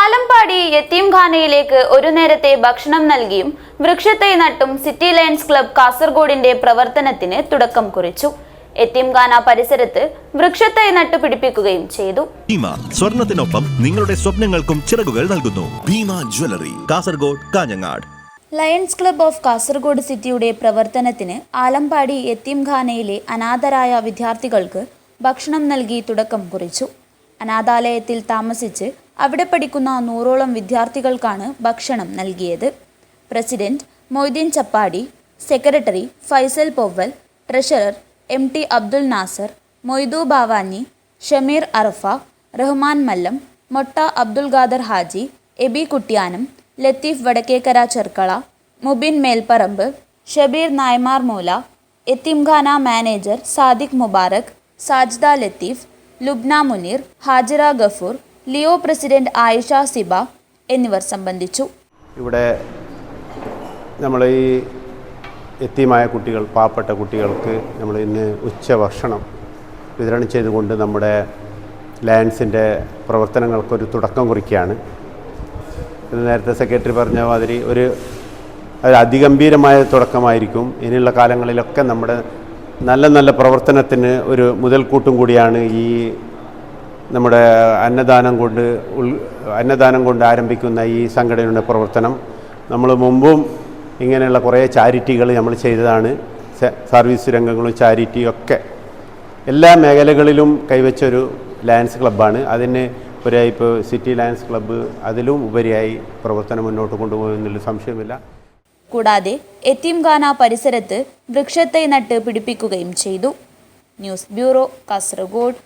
ആലമ്പാടി യത്തീംഖാനയിലേക്ക് ഒരു നേരത്തെ ഭക്ഷണം നൽകിയും വൃക്ഷത്തൈ നട്ടും സിറ്റി ലയൺസ് ക്ലബ് കാസർഗോഡിന്റെ പ്രവർത്തനത്തിന് തുടക്കം കുറിച്ചു. എത്തിംഖാന പരിസരത്ത് വൃക്ഷത്തൈ നട്ടു പിടിപ്പിക്കുകയും ചെയ്തു. ഭീമ സ്വർണത്തിനൊപ്പം നിങ്ങളുടെ സ്വപ്നങ്ങൾക്കും ചിറകുകൾ നൽകുന്നു. Bhima jewellery Kasaragod Kanhangad. Lions Club of Kasaragod സിറ്റിയുടെ പ്രവർത്തനത്തിന് ആലമ്പാടി എത്തിംഖാനയിലെ അനാഥരായ വിദ്യാർത്ഥികൾക്ക് ഭക്ഷണം നൽകി തുടക്കം കുറിച്ചു. അനാഥാലയത്തിൽ താമസിച്ച് അവിടെ പഠിക്കുന്ന നൂറോളം വിദ്യാർത്ഥികൾക്കാണ് ഭക്ഷണം നൽകിയത്. President Moideen Chappadi secretary Faisal Povval treasurer M T Abdul Nasar Moidu Bavani Shameer Arafa Rahman Mallam Motta Abdul Khader Haji A B Kuttiyanam Latheef Vadakkekara Cherkala Mubin Melparamba Shabeer Naimar Moola എത്തിംഖാന manager Sadiq Mubarak Sajda Latheef Lubna Muneer Hajira Gafoor Leo president Ayisha Siba എന്നിവർ സംബന്ധിച്ചു. ഇവിടെ നമ്മൾ ഈ എത്തിയമായ കുട്ടികൾ പാവപ്പെട്ട കുട്ടികൾക്ക് നമ്മൾ ഇന്ന് ഉച്ചഭക്ഷണം വിതരണം ചെയ്തുകൊണ്ട് നമ്മുടെ ലയൻസിന്റെ പ്രവർത്തനങ്ങൾക്കൊരു തുടക്കം കുറിക്കുകയാണ്. നേരത്തെ സെക്രട്ടറി പറഞ്ഞ മാതിരി ഒരു ഒരു അതിഗംഭീരമായ തുടക്കമായിരിക്കും. ഇനിയുള്ള കാലങ്ങളിലൊക്കെ നമ്മുടെ നല്ല നല്ല പ്രവർത്തനത്തിന് ഒരു മുതൽക്കൂട്ടും കൂടിയാണ് ഈ നമ്മുടെ അന്നദാനം കൊണ്ട് ഉൾ അന്നദാനം കൊണ്ട് ആരംഭിക്കുന്ന ഈ സംഘടനയുടെ പ്രവർത്തനം നമ്മൾ മുമ്പും ഇങ്ങനെയുള്ള കുറേ ചാരിറ്റികൾ നമ്മൾ ചെയ്തതാണ്. സർവീസ് രംഗങ്ങളും ചാരിറ്റിയും ഒക്കെ എല്ലാ മേഖലകളിലും കൈവച്ചൊരു ലയൻസ് ക്ലബ്ബാണ് അതിന് ഉപരിയായി ഇപ്പോൾ സിറ്റി ലയൻസ് ക്ലബ്ബ് അതിലും ഉപരിയായി പ്രവർത്തനം മുന്നോട്ട് കൊണ്ടുപോകുന്നതിൽ സംശയമില്ല കൂടാതെ എത്തിംഖാന പരിസരത്ത് വൃക്ഷത്തെ നട്ട് പിടിപ്പിക്കുകയും ചെയ്തു. News bureau Kasaragod.